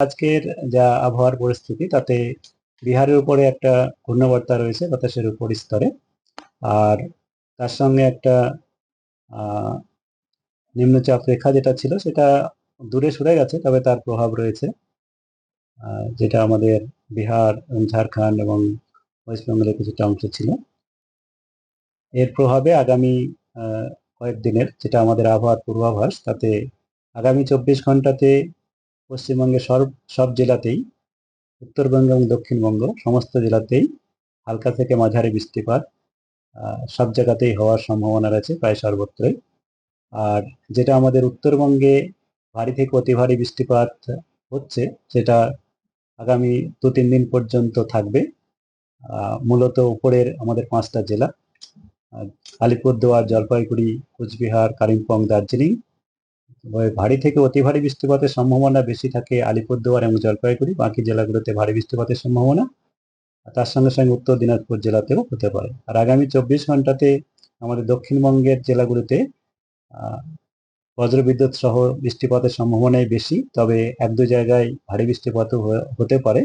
আজকের যা আবহাওয়ার পরিস্থিতি, তাতে বিহারের উপরে একটা ঘূর্ণবার্তা রয়েছে বাতাসের উপর স্তরে। আর তার সঙ্গে একটা নিম্নচাপ রেখা যেটা ছিল, সেটা দূরে সরে গেছে, তবে তার প্রভাব রয়েছে। যেটা আমাদের বিহার এবং ঝাড়খণ্ড এবং ওয়েস্ট বেঙ্গলের কিছুটা অংশ ছিল। এর প্রভাবে আগামী কয়েকদিনের যেটা আমাদের আবহাওয়ার পূর্বাভাস, তাতে আগামী চব্বিশ ঘন্টাতে পশ্চিমবঙ্গের সব সব জেলাতেই, উত্তরবঙ্গ এবং দক্ষিণবঙ্গ, সমস্ত জেলাতেই হালকা থেকে মাঝারি বৃষ্টিপাত সব জায়গাতেই হওয়ার সম্ভাবনা রয়েছে প্রায় সর্বত্রই। আর যেটা আমাদের উত্তরবঙ্গে ভারী থেকে অতি ভারী বৃষ্টিপাত হচ্ছে, সেটা আগামী দু তিন দিন পর্যন্ত থাকবে। মূলত উপরের আমাদের পাঁচটা জেলা আলিপুরদুয়ার, জলপাইগুড়ি, কোচবিহার, কালিম্পং, দার্জিলিং ভারী থেকে অতি ভারী বৃষ্টিপাতের সম্ভাবনা বেশি থাকে আলিপুরদুয়ার এবং জলপাইগুড়ি। বাকি জেলাগুলোতে ভারী বৃষ্টিপাতের সম্ভাবনা। তার সঙ্গে সঙ্গে উত্তর দিনাজপুর জেলাতেও হতে পারে। আর আগামী চব্বিশ ঘন্টাতে আমাদের দক্ষিণবঙ্গের জেলাগুলোতে বজ্রবিদ্যুৎ সহ বৃষ্টিপাতের সম্ভাবনাই বেশি। তবে এক দু জায়গায় ভারী বৃষ্টিপাতও হতে পারে।